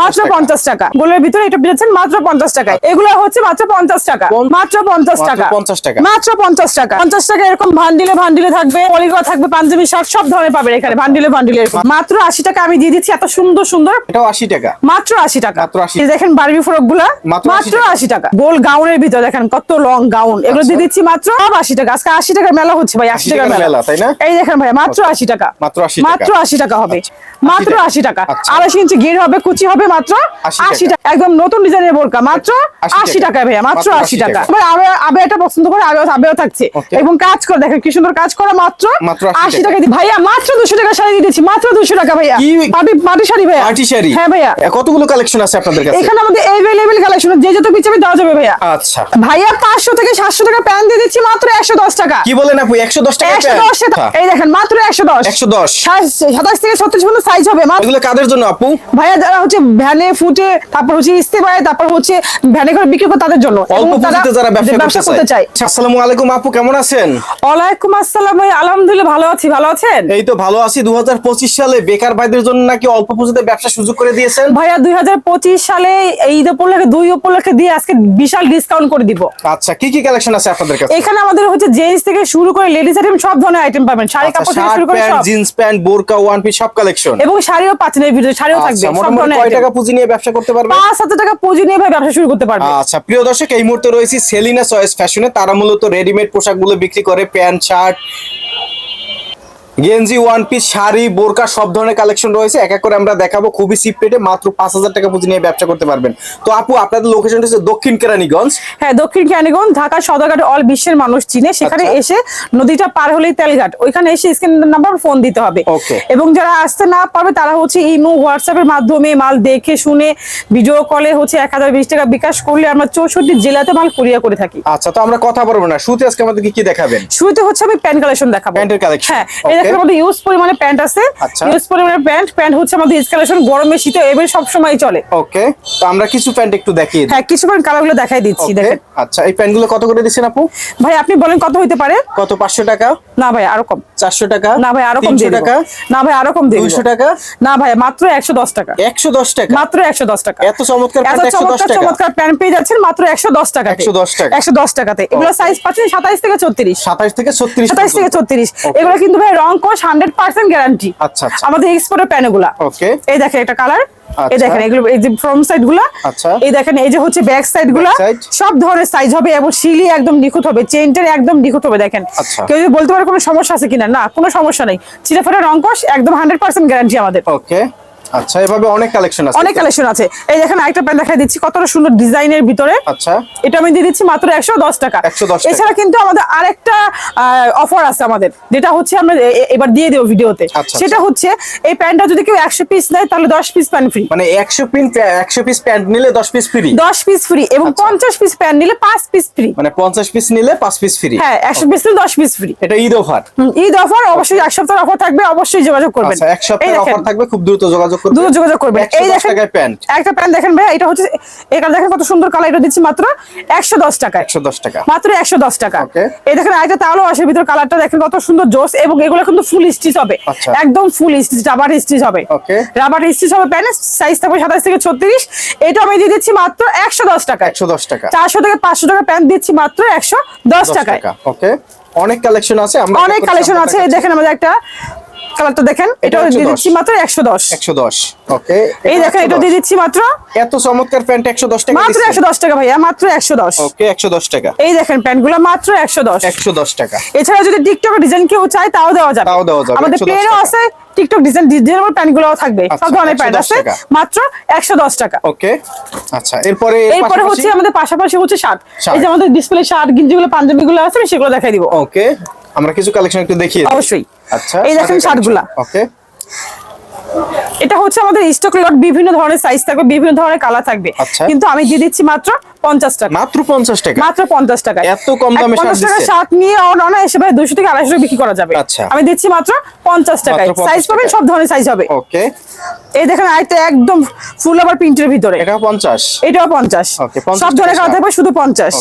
মাত্র পঞ্চাশ টাকা। গোলের ভিতরে এটা পেয়েছেন মাত্র পঞ্চাশ টাকায়। এগুলো হচ্ছে মাত্র পঞ্চাশ টাকা। মাত্র পঞ্চাশ টাকা। 50 টাকা। মাত্র পঞ্চাশ টাকা। পঞ্চাশ টাকা এরকম ভান্ডিলে ভান্ডিলে থাকবে পলিগা থাকবে পাঞ্জাবি শার্ট সব ধরনের পাবেন এখানে ভান্ডিলে ভান্ডিলে এরকম। মাত্র আশি টাকা আমি দিয়ে দিচ্ছি এত সুন্দর সুন্দর। এটাও আশি টাকা। মাত্র আশি টাকা। মাত্র 80 এই দেখেন বারবি ফ্রকগুলা মাত্র 80 মাত্র টাকা। আশি টাকা। গোল গাউনের ভিতরে দেখেন কত লং গাউন এগুলো আচ্ছা। দিয়ে দিচ্ছি মাত্র সব আশি টাকা। আজকে আশি টাকার মেলা হচ্ছে ভাই আশি 80 টাকার টাকার মেলা। তাই না? এই দেখেন ভাই মাত্র আশি টাকা। মাত্র মাত্র আশি টাকা হবে। মাত্র আশি টাকা। আচ্ছা। আড়াইশো ইঞ্চি গির হবে কুচি হবে মাত্র আশি টাকা। একদম নতুন ডিজাইনের বোরকা মাত্র আশি টাকা। ভাইয়া মাত্র আশি টাকা। আবে আবে এটা পছন্দ করে আবেও আবেও থাকছে। এবং কাজ করে দেখেন কি সুন্দর কাজ করা মাত্র মাত্র 80 আশি টাকা। ভাইয়া মাত্র দুশো টাকা শাড়ি দিচ্ছি মাত্র দুশো টাকা ভাইয়া? পাটি পাটি শাড়ি ভাইয়া। পার্টি শাড়ি? হ্যাঁ ভাইয়া। কতগুলো কালেকশন আছে আপনাদের কাছে? এখানে আমাদের এভেলেবেল কালেকশন যে যত পিছনে দেওয়া যাবে ভাইয়া। আচ্ছা। ভাইয়া পাঁচশো থেকে সাতশো টাকা প্যান্ট দিয়ে দিচ্ছি মাত্র একশো দশ টাকা। কি বলেন আপু একশো দশ টাকা একশো দশ টাকা। এই দেখেন মাত্র একশো দশ। একশো দশ। সাতাশ থেকে ছত্রিশ পর্যন্ত সাইজ হবে মাত্র এগুলো কাদের জন্য আপু? ভাইয়া যারা হচ্ছে ভ্যানে ফুটে তারপর হচ্ছে ইস্তেমায় তারপর হচ্ছে ভ্যানে করে বিক্রি করে তাদের জন্য। যারা ব্যবসা করতে চায়। আসসালামু আলাইকুম আপু কেমন আছেন? ওয়ালাইকুম আসসালাম ভাই আলহামদুলিল্লাহ ভালো আছি ভালো আছেন? এই তো ভালো আছি। দু সালে বেকার ভাইদের জন্য নাকি অল্প পুঁজিতে ব্যবসা সুযোগ করে দিয়েছেন? ভাইয়া দুই সালে এই ঈদ উপলক্ষে দুই উপলক্ষে দিয়ে আজকে বিশাল ডিসকাউন্ট করে দিব। আচ্ছা কি কি কালেকশন আছে আপনাদের কাছে? এখানে আমাদের হচ্ছে জেন্টস থেকে শুরু করে লেডিস আইটেম সব ধরনের আইটেম পাবেন। শাড়ি আচ্ছা কাপড় থেকে শুরু করে সব। জিন্স প্যান্ট বোরকা ওয়ান পিস সব কালেকশন এবং শাড়িও পাচ্ছেন এই ভিডিও শাড়িও থাকবে আচ্ছা সব ধরনের কয় টাকা পুঁজি নিয়ে ব্যবসা করতে পারবে? পাঁচ হাজার টাকা পুঁজি নিয়ে ভাই ব্যবসা শুরু করতে পারবে। আচ্ছা প্রিয় দর্শক এই মুহূর্তে রয়েছে সেলিনা চয়েস ফ্যাশনে তারা মূলত রেডিমেড পোশাকগুলো বিক্রি করে প্যান্ট শার্ট গেঞ্জি ওয়ান পিস শাড়ি বোরকা সব ধরনের কালেকশন রয়েছে। এক এক করে আমরা দেখাবো। খুবই চিপ রেটে মাত্র পাঁচ হাজার টাকা পুঁজি নিয়ে ব্যবসা করতে পারবেন। তো আপু আপনাদের লোকেশনটা হচ্ছে দক্ষিণ কেরানীগঞ্জ। হ্যাঁ দক্ষিণ ক্যানিগঞ্জ ঢাকা সদরঘাটে অল বিশ্বের মানুষ চিনে। সেখানে আচ্ছা। এসে নদীটা পার হলেই তেলঘাট। ওইখানে এসে স্ক্রিন নাম্বার ফোন দিতে হবে. এবং যারা আসতে না পারবে তারা হচ্ছে ইমো হোয়াটসঅ্যাপের মাধ্যমে মাল দেখে শুনে ভিডিও কলে হচ্ছে এক হাজার বিশ টাকা বিকাশ করলে আমরা চৌষট্টি জেলাতে মাল কুরিয়া করে থাকি। আচ্ছা তো আমরা কথা বলব না। শুরুতে আজকে আমাদের কি কি দেখাবেন? শুরুতে হচ্ছে আমি প্যান্ট কালেকশন দেখাবো। প্যান্টের collection, হ্যাঁ okay. এই ইউজ পরিমাণে প্যান্ট আছে। আচ্ছা। ইউজ পরিমাণে প্যান্ট প্যান্ট হচ্ছে আমাদের ইউজ গরমে শীতে এবার সব সময় চলে। ওকে তো আমরা কিছু প্যান্ট একটু দেখিয়ে হ্যাঁ কিছু প্যান্ট কালারগুলো দেখাই দিচ্ছি দেখেন। আচ্ছা এই প্যান্টগুলো কত করে দিচ্ছেন আপু? ভাই আপনি বলেন কত হইতে পারে? কত পাঁচশো টাকা? না ভাই আরও কম। চারশো টাকা? না ভাই আরও কম টাকা? না ভাই আরও কম দিয়ে 200 টাকা? না ভাই মাত্র একশো দশ টাকা। একশো দশ টাকা? মাত্র একশো দশ টাকা। এত চমৎকার প্যান্ট চমৎকার টাকা? চমৎকার প্যান্ট পেয়ে যাচ্ছেন মাত্র একশো দশ টাকা 110 টাকা। একশো দশ টাকাতে। এগুলো সাইজ পাচ্ছেন সাতাইশ থেকে ছত্রিশ। সাতাশ থেকে ছত্রিশ সাতাইশ থেকে ছত্রিশ। এগুলো কিন্তু ভাই রং কোশ হান্ড্রেড পার্সেন্ট গ্যারান্টি আচ্ছা। আমাদের এক্সপোর্টের প্যান ওকে এই দেখেন একটা কালার এই আচ্ছা। দেখেন এগুলো এই যে ফ্রন্ট সাইডগুলা। আচ্ছা। এই দেখেন এই যে হচ্ছে ব্যাক সাইডগুলা। সব ধরনের সাইজ হবে এবং শিলি একদম নিখুঁত হবে চেনটার একদম নিখুঁত হবে দেখেন। আচ্ছা। কেউ যদি বলতে পারে কোনো সমস্যা আছে কিনা না কোনো সমস্যা নেই। ছিঁড়ে ফেটে রং কোশ একদম হান্ড্রেড পার্সেন্ট গ্যারান্টি আমাদের। ওকে আচ্ছা এভাবে অনেক কালেকশন আছে। অনেক কালেকশন আছে। এই দেখেন আরেকটা প্যান্ট দেখাই দিচ্ছি কতটা সুন্দর ডিজাইনের ভিতরে। আচ্ছা। এটা আমি দিয়ে দিচ্ছি মাত্র একশো দশ টাকা। 110 টাকা। এছাড়া কিন্তু আমাদের আরেকটা অফার আছে আমাদের যেটা হচ্ছে আমরা এবার দিয়ে দেবো ভিডিওতে। আচ্ছা, সেটা হচ্ছে এই প্যান্টটা যদি কেউ একশো পিস নেয় তাহলে দশ পিস প্যান্ট ফ্রি মানে একশো পিন একশো পিস প্যান্ট নিলে দশ পিস ফ্রি দশ পিস ফ্রি এবং আচ্ছা। পঞ্চাশ পিস প্যান্ট নিলে পাঁচ পিস ফ্রি মানে পঞ্চাশ পিস নিলে পাঁচ পিস ফ্রি হ্যাঁ একশো পিস নিলে দশ পিস ফ্রি এটা ঈদ অফার। ঈদ অফার অবশ্যই এক সপ্তাহের অফার থাকবে অবশ্যই যোগাযোগ করবেন। আচ্ছা এক দেখেন, অফার থাকবে খুব দ্রুত যোগাযোগ দ্রুত যোগাযোগ করবেন এই দেখেন একটা প্যান্ট দেখেন ভাই এটা হচ্ছে এটা দেখেন কত সুন্দর কালার এটা দিচ্ছি মাত্র একশো দশ টাকায়। একশো দশ টাকা। মাত্র একশো দশ টাকা. এই দেখেন আরেকটা তাহলেও আসে ভিতর কালারটা দেখেন কত সুন্দর জোস এবং এগুলো কিন্তু ফুল স্টিচ হবে। আচ্ছা। একদম ফুল স্টিচ রাবার স্টিচ হবে. রাবার স্টিচ হবে প্যান্ট সাইজ থাকবে সাতাশ থেকে ছত্রিশ। এটা আমি দিয়ে দিচ্ছি মাত্র একশো দশ টাকা একশো দশ টাকা। চারশো থেকে পাঁচশো টাকা প্যান্ট দিচ্ছি মাত্র একশো দশ টাকায়। টাকা। ওকে। অনেক কালেকশন আছে আমরা অনেক কালেকশন আছে এই দেখেন আমাদের একটা কালারটা দেখেন এটা দিয়ে দিচ্ছি মাত্র একশো দশ। একশো দশ ওকে। এই দেখেন এটা দিয়ে দিচ্ছি মাত্র এত চমৎকার প্যান্ট একশো দশ টাকা মাত্র একশো দশ টাকা ভাইয়া মাত্র একশো দশ। ওকে একশো দশ টাকা। এই দেখেন প্যান্টগুলো মাত্র একশো দশ। একশো দশ টাকা। এছাড়া যদি টিকটক ডিজাইন কেউ চায় তাও দেওয়া যাবে। তাও দেওয়া যাবে, আমাদের 110 আছে টিকটক ডিজাইন ডিজাইনেবল প্যান্টগুলো থাকবে। আচ্ছা, সব ধরনের প্যান্ট আছে মাত্র একশো দশ টাকা। ওকে আচ্ছা এরপরে এরপরে হচ্ছে আমাদের পাশাপাশি হচ্ছে শার্ট। এই যে আমাদের ডিসপ্লে শার্ট গিঞ্জি গুলো পাঞ্জাবি গুলো আছে আমি সেগুলো দেখাই দিব। ওকে আমরা কিছু কালেকশন একটু দেখিয়ে অবশ্যই। আচ্ছা এই দেখেন শার্টগুলা। ওকে। এটা হচ্ছে আমাদের স্টক লট বিভিন্ন ধরনের সাইজ থাকবে বিভিন্ন ধরনের কালার থাকবে। আচ্ছা। কিন্তু আমি দিয়ে দিচ্ছি মাত্র পঞ্চাশ টাকা। মাত্র পঞ্চাশ টাকা? মাত্র পঞ্চাশ টাকা। এত কম দামে পঞ্চাশ টাকা? শার্ট নিয়ে অনা এসে ভাই দুশো থেকে আড়াইশো টাকা বিক্রি করা যাবে। আচ্ছা। আমি দিচ্ছি মাত্র পঞ্চাশ টাকায়। সাইজ পাবেন সব ধরনের সাইজ হবে। ওকে। এই দেখেন আরেকটা একদম ফুল আবার প্রিন্টের ভিতরে। এটা পঞ্চাশ? এটাও পঞ্চাশ। সব ধরনের কালার থাকবে শুধু পঞ্চাশ।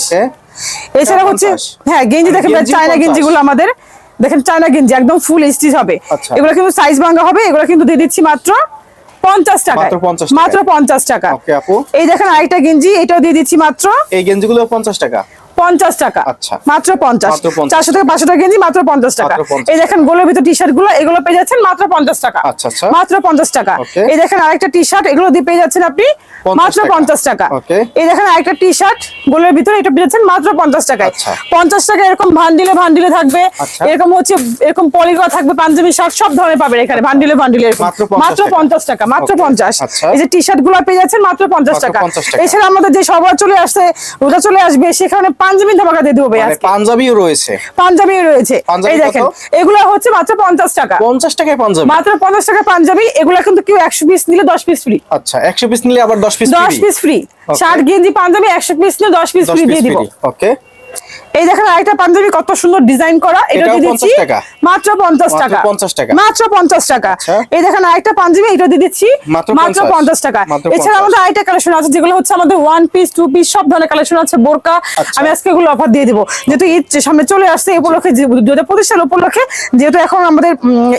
এছাড়া হচ্ছে হ্যাঁ গেঞ্জি আর দেখেন চায়না 50 গেঞ্জি গুলো আমাদের দেখেন চায়না গেঞ্জি একদম ফুল স্টিচ হবে। আচ্ছা। এগুলো কিন্তু সাইজ ভাঙা হবে এগুলো কিন্তু দিয়ে দিচ্ছি মাত্র পঞ্চাশ টাকা মাত্র 50 টাকায়। মাত্র পঞ্চাশ টাকা। এই দেখেন আরেকটা গেঞ্জি এটাও দিয়ে দিচ্ছি মাত্র এই গেঞ্জিগুলো পঞ্চাশ টাকা। পঞ্চাশ টাকা। আচ্ছা। মাত্র পঞ্চাশ। চারশো থেকে পাঁচশো টাকা গেঞ্জি মাত্র পঞ্চাশ টাকা। এই দেখেন গোলের ভিতর টি শার্টগুলো এগুলো পেয়ে যাচ্ছেন মাত্র পঞ্চাশ টাকা। আচ্ছা, আচ্ছা। মাত্র পঞ্চাশ টাকা। এই দেখেন আরেকটা টি শার্ট এগুলো দিয়ে পেয়ে যাচ্ছেন আপনি মাত্র পঞ্চাশ টাকা। এই দেখেন আরেকটা টি শার্ট গোলের ভিতরে এটা পেয়ে যাচ্ছেন মাত্র পঞ্চাশ টাকায়। পঞ্চাশ টাকা এরকম ভান্ডিলে ভান্ডিলে থাকবে। এরকম হচ্ছে এরকম পলিগা থাকবে পাঞ্জাবি শার্ট সব ধরনের পাবেন এখানে ভান্ডিলে ভান্ডিলে মাত্র 50 মাত্র টাকা। পঞ্চাশ টাকা মাত্র পঞ্চাশ। এই যে টি শার্টগুলো পেয়ে যাচ্ছেন মাত্র পঞ্চাশ টাকা। 50 টাকা। এছাড়া আমাদের যে সবার চলে আসছে রোজা চলে আসবে সেখানে পাঞ্জাবি ধামাকা দিয়ে দেবো ভাই মানে। পাঞ্জাবিও রয়েছে। পাঞ্জাবিও রয়েছে। এই দেখেন? এগুলো হচ্ছে মাত্র পঞ্চাশ টাকা। পঞ্চাশ টাকায় পাঞ্জাবি? মাত্র পঞ্চাশ টাকা পাঞ্জাবি এগুলো কিন্তু কেউ একশো পিস নিলে দশ পিস ফ্রি আচ্ছা একশো পিস নিলে আবার দশ পিস দশ পিস ফ্রি শার্ট গেঞ্জি পাঞ্জাবি একশো পিস নিলে দশ পিস ফ্রি দিয়ে দিব। ওকে এই দেখেন আরেকটা পাঞ্জাবি কত সুন্দর ডিজাইন করা। এটা দিয়ে দিচ্ছি 50 টাকা? মাত্র পঞ্চাশ মাত্র টাকা। 50 টাকা। মাত্র পঞ্চাশ টাকা। আচ্ছা। এই দেখেন আরেকটা পাঞ্জাবি এটা দিয়ে দিচ্ছি মাত্র মাত্র 50 পঞ্চাশ টাকা। এছাড়া আমাদের আরেকটা কালেকশন আছে যেগুলো হচ্ছে আমাদের ওয়ান পিস টু পিস সব ধরনের কালেকশন আছে বোরকা। আচ্ছা। আমি আজকে এগুলো অফার দিয়ে দিব। যেহেতু ঈদ সামনে চলে আসছে এই উপলক্ষে যে- দু হাজার পঁচিশ সাল উপলক্ষে যেহেতু এখন আমাদের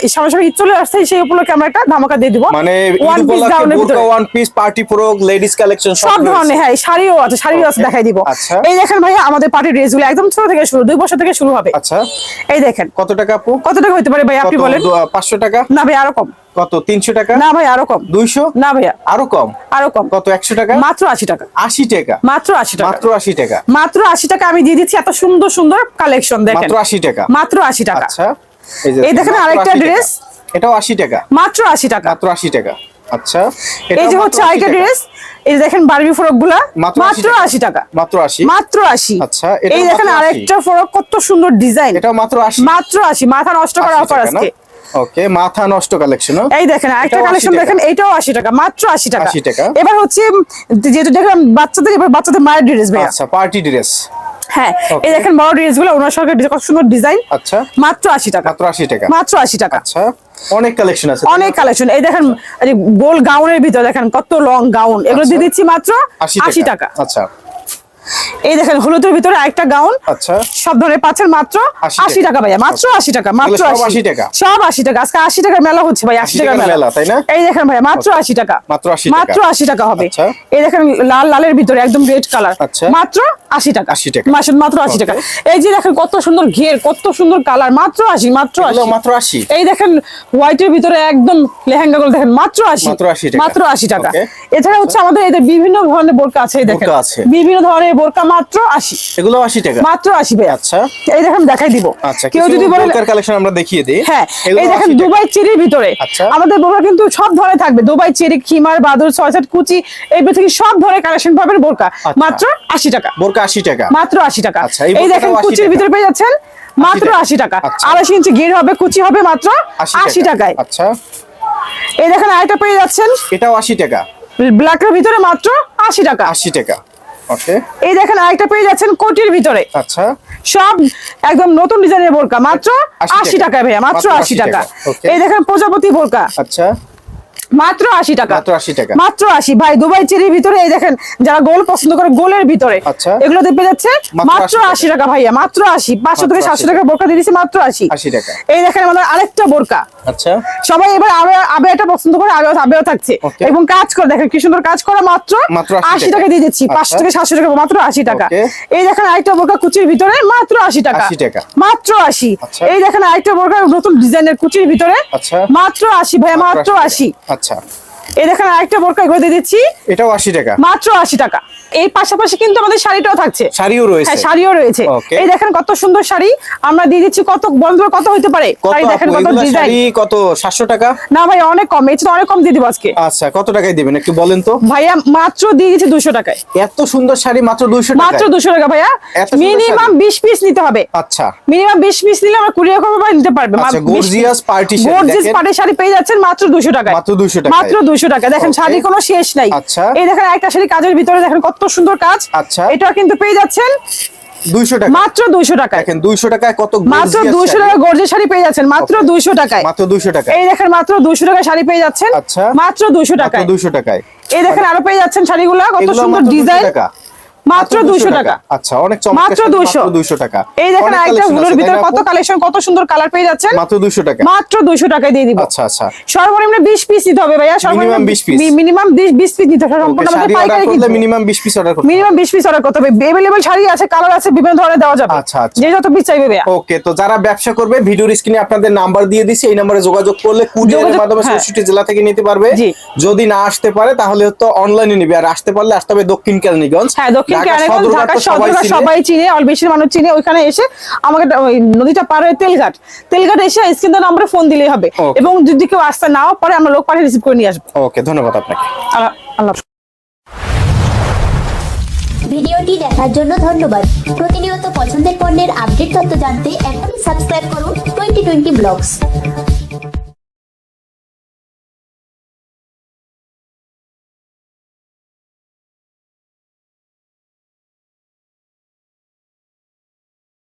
সামনে সামনে ঈদ চলে আসছে সেই উপলক্ষে আমরা একটা ধামাকা দিয়ে দিব। মানে ওয়ান পিস গাউনের ভিতরে। One piece party pro ladies collection সব ধরনের হ্যাঁ শাড়িও আছে শাড়িও আছে দেখাই দিব। আচ্ছা। এই দেখেন ভাইয়া আমাদের পার্টির ড্রেসগুলো একদম ছোট থেকে শুরু দুই বছর থেকে শুরু হবে। আচ্ছা। এই দেখেন। কত টাকা আপু? কত টাকা হতে পারে ভাই আপনি বলেন। দু- পাঁচশো টাকা? না ভাই আরও কম। কত? তিনশো টাকা? না ভাই আরও কম। দুইশো? না ভাইয়া আরও কম? আরও কম। কত একশো টাকা? মাত্র আশি টাকা। আশি টাকা? মাত্র আশি টাকা। মাত্র আশি টাকা? মাত্র আশি টাকা আমি দিয়ে দিচ্ছি এত সুন্দর সুন্দর কালেকশন দেখেন। মাত্র আশি টাকা? মাত্র আশি টাকা। আচ্ছা। এই দেখেন আরেকটা 80 টাকা। এটাও আশি টাকা? মাত্র আশি টাকা। মাত্র আশি টাকা। আচ্ছা এই যে হচ্ছে 80 ড্রেস এই দেখেন বারবি ফ্রকগুলা মাত্র 80 আশি টাকা। মাত্র আশি? মাত্র আশি। আচ্ছা, এই দেখেন আরেকটা ফ্রক কত সুন্দর ডিজাইন। এটাও মাত্র আশি? মাত্র আশি মাথা নষ্ট করা অফার আজকে। ওকে মাথা নষ্ট কালেকশন এই দেখেন 80 কালেকশন দেখেন এটাও আশি টাকা মাত্র আশি টাকা। 80 টাকা। এবার হচ্ছে যেহেতু দেখলাম বাচ্চাদের এবার বাচ্চাদের মায়ের ড্রেস ভাইয়া। আচ্ছা পার্টি ড্রেস হ্যাঁ এই দেখেন বড় ড্রেসগুলো ওনার সরকার কত সুন্দর ডিজাইন আচ্ছা। মাত্র আশি টাকা। মাত্র আশি টাকা। মাত্র আশি টাকা। আচ্ছা। অনেক কালেকশন আছে। অনেক কালেকশন এই দেখেন গোল গাউনের ভিতরে দেখেন কত লং গাউন এগুলো দিয়ে আচ্ছা। দিচ্ছি মাত্র আশি টাকা। আচ্ছা। এই দেখেন হলুদের ভিতরে একটা গাউন আচ্ছা সব ধরনের পাচ্ছেন মাত্র আশি টাকা ভাইয়া মাত্র আশি টাকা মাত্র আশি টাকা? সব আশি টাকা আজকে আশি টাকা মেলা হচ্ছে ভাই আশি টাকা মেলা তাই না? এই দেখেন ভাইয়া মাত্র আশি টাকা মাত্র 80 মাত্র আশি টাকা হবে আচ্ছা। এই দেখেন লাল লালের ভিতরে একদম রেড কালার আচ্ছা। মাত্র আশি টাকা 80 টাকা। মাত্র আশি টাকা এই যে দেখেন কত সুন্দর ঘের কত সুন্দর কালার মাত্র আশি মাত্র মাত্র আশি এই দেখেন হোয়াইটের ভিতরে একদম লেহেঙ্গা গুলো দেখেন মাত্র আশি মাত্র 80 টাকা। মাত্র আশি টাকা এছাড়া হচ্ছে আমাদের এদের বিভিন্ন ধরনের বোরকা আছে দেখেন। বিভিন্ন ধরনের বোরকা মাত্র আশি এগুলো আশি টাকা মাত্র আশি ভাই আচ্ছা এই দেখেন দেখাই দিব আচ্ছা কেউ যদি বোরকার কালেকশন আমরা দেখিয়ে দিই হ্যাঁ এই দেখেন দুবাই চেরির ভিতরে আচ্ছা। আমাদের বোরকা কিন্তু সব ধরনের থাকবে দুবাই চেরি খিমার বাদুর ছয়সাট কুচি এই থেকে সব ধরনের কালেকশন পাবেন বোরকা আচ্ছা। মাত্র আশি টাকা বোরকা আশি টাকা মাত্র আশি টাকা আচ্ছা, এই দেখেন কুচির ভিতরে পেয়ে যাচ্ছেন মাত্র টাকা। আশি টাকা আচ্ছা। আড়াইশো ইঞ্চি গির হবে কুচি হবে মাত্র আশি টাকায় আচ্ছা এই দেখেন আরেকটা পেয়ে যাচ্ছেন এটাও আশি টাকা ব্ল্যাকের ভিতরে মাত্র আশি টাকা আশি টাকা ওকে এই দেখেন আরেকটা পেয়ে যাচ্ছেন কোটির ভিতরে। আচ্ছা। সব একদম নতুন ডিজাইনের বোরকা মাত্র 80 আশি টাকা। ভাইয়া মাত্র মাত্র আশি 80 টাকা। টাকা। এই দেখেন প্রজাপতি বোরকা। আচ্ছা। মাত্র 80 টাকা। মাত্র 80 টাকা। মাত্র 80 ভাই দুবাই চেরির ভিতরে এই দেখেন যারা গোল পছন্দ করে গোলের ভিতরে আচ্ছা। এগুলো দেখতে যাচ্ছে মাত্র 80 টাকা। ভাইয়া মাত্র আশি। পাঁচশো থেকে 700 টাকা। বোরকা দিয়ে দিছি মাত্র আশি। 80 টাকা। এই দেখেন আমাদের আরেকটা বোরকা। আচ্ছা। সবাই এবার আবে আবে এটা পছন্দ করে আবে আবেও থাকছে। এবং কাজ করে দেখেন কি সুন্দর কাজ করা মাত্র 80 টাকা। দিয়ে দিচ্ছি। 500 আচ্ছা। থেকে 700 টাকা মাত্র 80 টাকা। এই দেখেন আরেকটা বোরকা কুচির ভিতরে মাত্র 80 টাকা। মাত্র 80 আচ্ছা। এই দেখেন আরেকটা বোরকা নতুন ডিজাইনের কুচির ভিতরে মাত্র আশি ভাইয়া মাত্র 80 আচ্ছা। এই দেখেন আরেকটা বোরকা দিয়ে দিচ্ছি। এটাও আশি টাকা। মাত্র আশি টাকা। এই পাশাপাশি কিন্তু আমাদের শাড়িটাও থাকছে। শাড়িও রয়েছে। হ্যাঁ শাড়িও রয়েছে। এই দেখেন কত সুন্দর শাড়ি। আমরা দিয়ে দিচ্ছি কত বন্ধ কত হইতে পারে? কত দেখেন কত ডিজাইন কত সাতশো টাকা? না ভাই অনেক কম। এই অনেক কম দিয়ে দিব আজকে। আচ্ছা কত টাকায় দিবেন? একটু বলেন তো। ভাইয়া মাত্র দিয়ে দিচ্ছি দুশো টাকায়। এত সুন্দর শাড়ি মাত্র দুইশো টাকা মাত্র দুশো টাকা ভাইয়া। মিনিমাম শাড়ি? বিশ পিস নিতে হবে। আচ্ছা। মিনিমাম বিশ পিস নিলে আমরা করব বা নিতে পারবে। আচ্ছা, gorgeous party sari gorgeous party sari পেয়ে যাচ্ছেন মাত্র দুশো টাকা মাত্র 200 টাকা মাত্র দুশো টাকা। দেখেন. শাড়ি কোনো শেষ নাই। আচ্ছা। এই দেখেন একটা শাড়ি কাজের ভিতরে দেখেন কত সুন্দর কাজ। আচ্ছা। এটা কিন্তু পেয়ে যাচ্ছেন দুইশো টাকা। মাত্র দুইশো টাকায়। দেখেন দুইশো টাকায় কত মাত্র দুইশো টাকা শাড়ি পেয়ে যাচ্ছেন মাত্র দুইশো টাকায়। মাত্র দুইশো টাকা এই দেখেন মাত্র দুইশো টাকা শাড়ি পেয়ে যাচ্ছেন আচ্ছা। মাত্র দুইশো দুইশো টাকায়। এই দেখেন আরও পেয়ে যাচ্ছেন শাড়িগুলো কত সুন্দর ডিজাইন। মাত্র 200 টাকা। আচ্ছা অনেক চমৎকার মাত্র শাড়ি, 200 মাত্র 200 টাকা এই দেখেন অনেক একটা collection হুলোর আছে, তাই ভিতরে না কত আপু? কালেকশন কত সুন্দর কালার পেয়ে যাচ্ছেন মাত্র 200 টাকা মাত্র 200 টাকায় দিয়ে দিব আচ্ছা আচ্ছা সর্বনিম্ন 20 পিস দিতে হবে ভাইয়া Minimum 20 piece। মিনিমাম 20 পিস দিতে হবে ওকে সম্পূর্ণ শাড়ি আমাদের অর্ডার পাইকারি করলে কিন্তু মিনিমাম 20 পিস অর্ডার করতে হবে। মিনিমাম 20 পিস অর্ডার করতে হবে अवेलेबल শাড়ি আছে কালার আছে বিভিন্ন ধরনের দেওয়া যাবে আচ্ছা, আচ্ছা। যে যত পিস চাইবে ভাইয়া ওকে তো যারা ব্যবসা করবে ভিডিওর স্ক্রিনে আপনাদের নাম্বার দিয়ে দিছি এই নম্বরে যোগাযোগ করলে কুরিয়ারের যোগাযোগ- মাধ্যমে হ্যাঁ। 64 জেলা থেকে নিতে পারবে জি। যদি না আসতে পারে তাহলে তো অনলাইনে নিবে আর আসতে পারলে আসতে হবে দক্ষিণ কেরানীগঞ্জ হ্যাঁ দক্ষিণ ঢাকা সদরঘাট সবাই চিনে। সবাই বেশি মানুষ চিনে ওইখানে এসে আমাকে ওই নদীটা পার হয়ে তেলঘাট। তেলঘাট এসে স্ক্রিন নাম্বারে ফোন দিলেই হবে। এবং যদি কেউ আসতে নাও পারে আমরা লোক পাঠিয়ে রিসিভ করে নিয়ে আসব। ওকে ধন্যবাদ আপনাকে। আল্লাহ ভিডিওটি দেখার জন্য ধন্যবাদ। প্রতিনিয়ত পছন্দের পণ্যের আপডেট তথ্য জানতে এখনই সাবস্ক্রাইব করুন টোয়েন্টি টোয়েন্টি ব্লগস